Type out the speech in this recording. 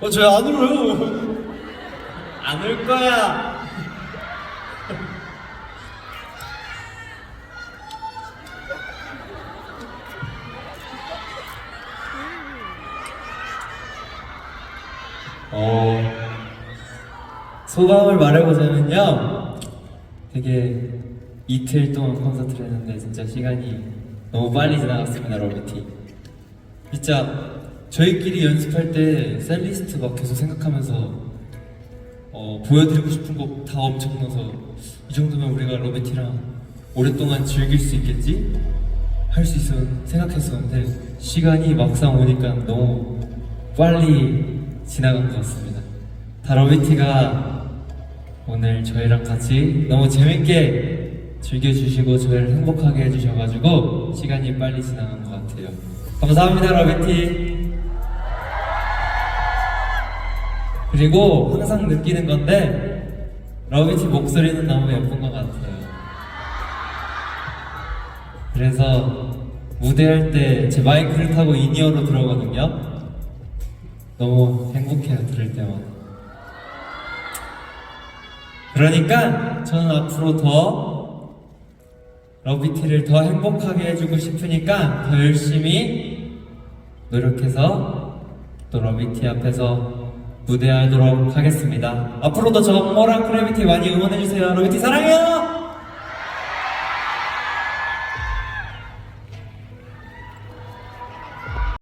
어, 저안 울어요. 안 울 거야. 어, 소감을 말해보자면요. 되게 이틀 동안 콘서트를 했는데 진짜 시간이 너무 빨리 지나갔습니다, 러비티. 진짜 저희끼리 연습할 때 셀리스트 막 계속 생각하면서 어, 보여드리고 싶은 곡 다 엄청 넣어서 이 정도면 우리가 러비티랑 오랫동안 즐길 수 있겠지? 할 수 있어 생각했었는데 시간이 막상 오니까 너무 빨리 지나간 것 같습니다. 다 러비티가 오늘 저희랑 같이 너무 재밌게 즐겨주시고 저희를 행복하게 해주셔가지고 시간이 빨리 지나간 것 같아요. 감사합니다, 러비티. 그리고 항상 느끼는 건데 러비티 목소리는 너무 예쁜 것 같아요. 그래서 무대할 때 제 마이크를 타고 인이어로 들어오거든요. 너무 행복해요 들을 때마다. 그러니까 저는 앞으로 더 러비티를 더 행복하게 해주고 싶으니까 더 열심히 노력해서 또 러비티 앞에서 무대하도록 하겠습니다. 앞으로도 저 모랑 크래비티 많이 응원해주세요. 러비티 사랑해요!